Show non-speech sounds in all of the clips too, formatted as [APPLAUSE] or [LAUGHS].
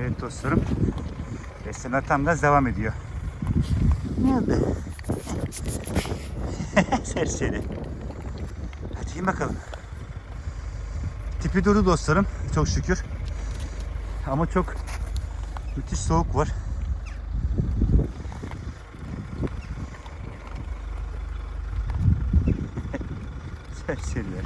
Evet dostlarım. Besleme tam gaz devam ediyor. Ne oldu? [LAUGHS] Serseri. Hadi yiyin bakalım. Tipi durdu dostlarım. Çok şükür. Ama çok müthiş soğuk var. [LAUGHS] Serseriler.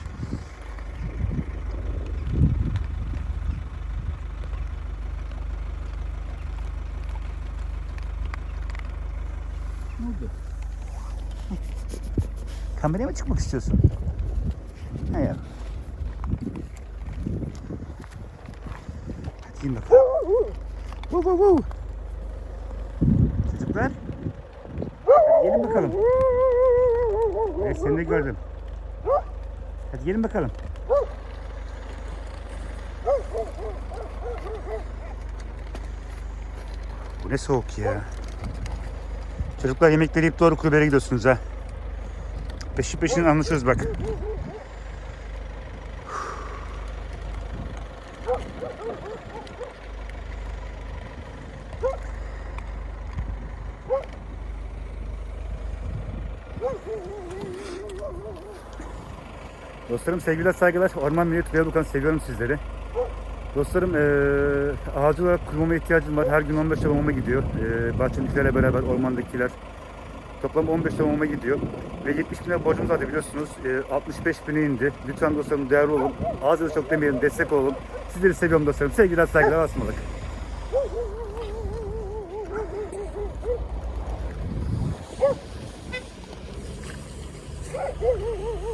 Ne oldu? Kameraya mı çıkmak istiyorsun? Hayır. Hadi yiyin bakalım. Çocuklar. Gelin bakalım. Evet seni de gördüm. Hadi gelin bakalım. Bu ne soğuk ya. Çocuklar yemekleri yiyip doğru kulübere gidiyorsunuz ha. Peşi peşine anlaşırız bak. Dostlarım sevgiler saygılar. Orman Millet Veya Bakan seviyorum sizleri. Dostlarım e, ağacı olarak kurmama ihtiyacım var. Her gün 15 tamamıma gidiyor. E, bahçemdekilerle beraber ormandakiler. Toplam 15 tamamıma gidiyor. Ve 70 bine borcumuz vardı biliyorsunuz. E, 65 bine indi. Lütfen dostlarım değerli olun. Ağzınızı çok demeyelim. Destek olun. Sizleri seviyorum dostlarım. Sevgiler, saygılar, asmalık. [LAUGHS]